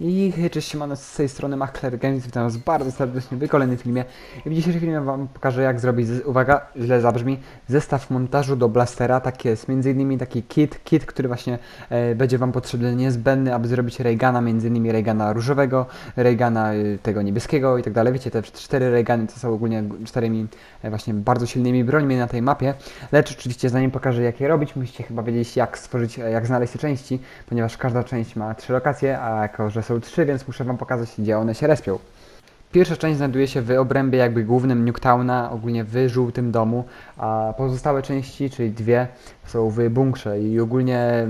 I cześć, siemano, z tej strony Machler Games, witam was bardzo serdecznie w kolejnym filmie. I w dzisiejszym filmie wam pokażę jak zrobić, uwaga, źle zabrzmi, zestaw montażu do blastera, tak jest, między innymi taki kit, kit, który właśnie e, będzie wam potrzebny, niezbędny, aby zrobić Raygana, między innymi Raygana różowego, Raygana y, tego niebieskiego i tak dalej, wiecie, te cztery Raygany to są ogólnie czterymi e, właśnie bardzo silnymi brońmi na tej mapie, lecz oczywiście zanim pokażę jak je robić, musicie chyba wiedzieć jak stworzyć, e, jak znaleźć te części, ponieważ każda część ma trzy lokacje, a jako, że są trzy, więc muszę wam pokazać, gdzie one się respią. Pierwsza część znajduje się w obrębie jakby głównym Nuketowna, ogólnie w żółtym domu, a pozostałe części, czyli dwie, są w bunkrze i ogólnie,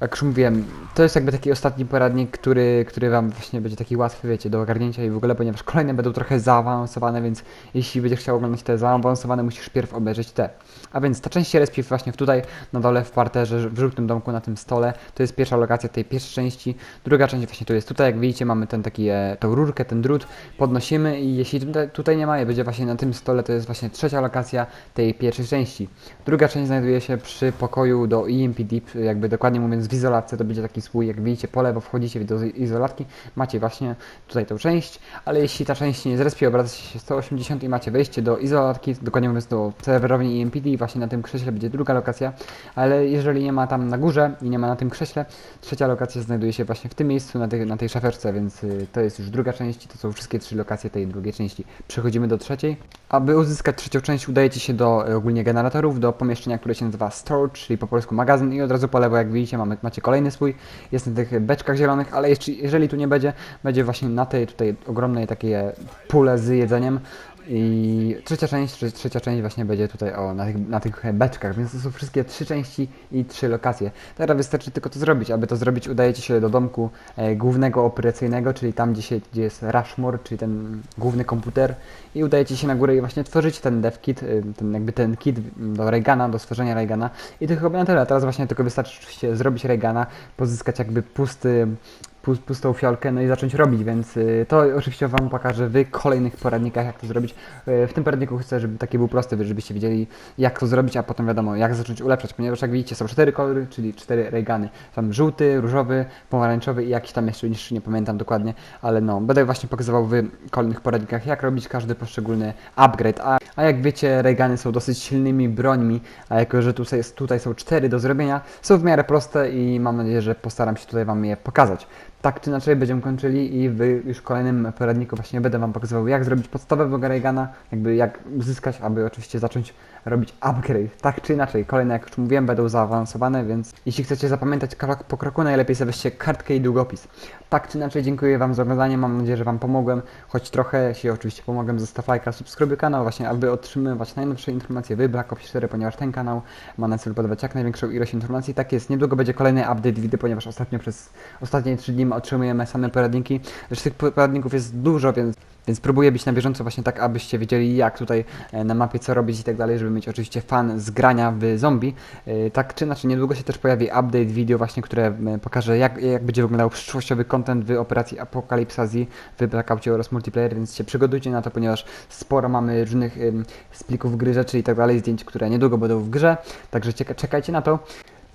jak już mówiłem, to jest jakby taki ostatni poradnik, który, który wam właśnie będzie taki łatwy, wiecie, do ogarnięcia i w ogóle, ponieważ kolejne będą trochę zaawansowane, więc jeśli będziesz chciał oglądać te zaawansowane, musisz pierw obejrzeć te. A więc ta część się właśnie tutaj na dole w parterze, w żółtym domku na tym stole. To jest pierwsza lokacja tej pierwszej części. Druga część właśnie tu jest tutaj, jak widzicie mamy ten taki, e, tą rurkę, ten drut, podnosimy i jeśli tutaj, tutaj nie ma, i będzie właśnie na tym stole, to jest właśnie trzecia lokacja tej pierwszej części. Druga część znajduje się przy pokoju do EMP Deep, jakby dokładnie mówiąc w izolatce, to będzie taki swój, jak widzicie po lewo wchodzicie do izolatki, macie właśnie tutaj tą część, ale jeśli ta część nie zrespie, obraca się 180 i macie wejście do izolatki, dokładnie mówiąc do serwerowni EMPD właśnie na tym krześle będzie druga lokacja, ale jeżeli nie ma tam na górze i nie ma na tym krześle, trzecia lokacja znajduje się właśnie w tym miejscu, na tej, na tej szaferce, więc y, to jest już druga część, to są wszystkie trzy lokacje tej drugiej części. Przechodzimy do trzeciej. Aby uzyskać trzecią część udajecie się do ogólnie generatorów, do pomieszczenia, które się nazywa storage, czyli po polsku magazyn i od razu po lewo jak widzicie mamy, macie kolejny swój, jest na tych beczkach zielonych, ale jeżeli tu nie będzie, będzie właśnie na tej tutaj ogromnej takiej e, pule z jedzeniem i trzecia część, trze- trzecia część właśnie będzie tutaj o, na, tych, na tych beczkach, więc to są wszystkie trzy części i trzy lokacje. Teraz wystarczy tylko to zrobić. Aby to zrobić, udajecie się do domku e, głównego operacyjnego, czyli tam, gdzie, się, gdzie jest Rushmore, czyli ten główny komputer i udajecie się na górę i właśnie tworzycie ten dev kit, y, ten jakby ten kit do Raygana, do stworzenia Raygana i to chyba na tyle. Teraz właśnie tylko wystarczy zrobić Raygana, pozyskać jakby pusty pus- pustą fiolkę, no i zacząć robić, więc y, to oczywiście Wam pokażę w kolejnych poradnikach, jak to zrobić. Y, w tym poradniku chcę, żeby taki był prosty, żebyście wiedzieli, jak to zrobić, a potem wiadomo, jak zacząć ulepszać, ponieważ jak widzicie, są cztery kolory, czyli cztery Raygany. Tam żółty, różowy, pomarańczowy i jakiś tam jeszcze niższy, nie pamiętam dokładnie, ale no, będę właśnie pokazywał w kolejnych poradnikach, jak robić każdy poszczególny upgrade. A, a jak wiecie, Raygany są dosyć silnymi brońmi, a jako, że tutaj, tutaj są cztery do zrobienia, są w miarę proste i mam nadzieję, że postaram się tutaj Wam je pokazać. Tak czy inaczej będziemy kończyli i w już kolejnym poradniku właśnie będę Wam pokazywał jak zrobić podstawowego Raygana, jakby jak zyskać, aby oczywiście zacząć robić upgrade. Tak czy inaczej, kolejne jak już mówiłem będą zaawansowane, więc jeśli chcecie zapamiętać krok po kroku, najlepiej sobie kartkę i długopis. Tak czy inaczej dziękuję Wam za oglądanie, mam nadzieję, że Wam pomogłem, choć trochę, jeśli oczywiście pomogłem, zostaw lajka, subskrybuj kanał właśnie, aby otrzymywać najnowsze informacje w Black Ops 4, ponieważ ten kanał ma na celu podawać jak największą ilość informacji. Tak jest, niedługo będzie kolejny update widy, ponieważ ostatnio przez ostatnie 3 dni otrzymujemy same poradniki. Lecz tych poradników jest dużo, więc, więc próbuję być na bieżąco właśnie tak, abyście wiedzieli jak tutaj e, na mapie co robić i tak dalej, żeby mieć oczywiście fan z grania w zombie. E, Tak czy inaczej, niedługo się też pojawi update video właśnie, które e, pokaże jak, jak będzie wyglądał przyszłościowy content w operacji Apocalypse Z w Blackoutie oraz multiplayer, więc się przygotujcie na to, ponieważ sporo mamy różnych em, z plików gry rzeczy i tak dalej, zdjęć, które niedługo będą w grze, także czekajcie na to.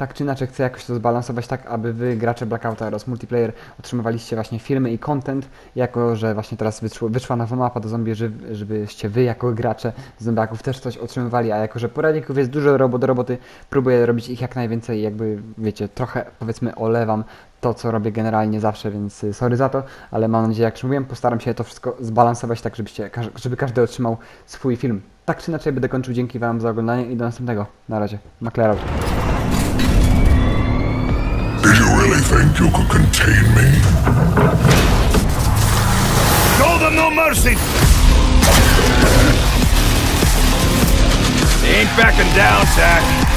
Tak czy inaczej chcę jakoś to zbalansować tak, aby wy, gracze Blackouta oraz multiplayer, otrzymywaliście właśnie filmy i content, jako że właśnie teraz wyszła nowa mapa do zombie, żeby, żebyście wy jako gracze zombiaków też coś otrzymywali, a jako że poradników jest dużo robot do roboty, próbuję robić ich jak najwięcej jakby, wiecie, trochę powiedzmy olewam to, co robię generalnie zawsze, więc y, sorry za to, ale mam nadzieję, jak już mówiłem, postaram się to wszystko zbalansować tak, żebyście, żeby każdy otrzymał swój film. Tak czy inaczej będę kończył, dzięki wam za oglądanie i do następnego. Na razie. McLaren. Really think you could contain me? Show them no mercy! They ain't backing down, Zach.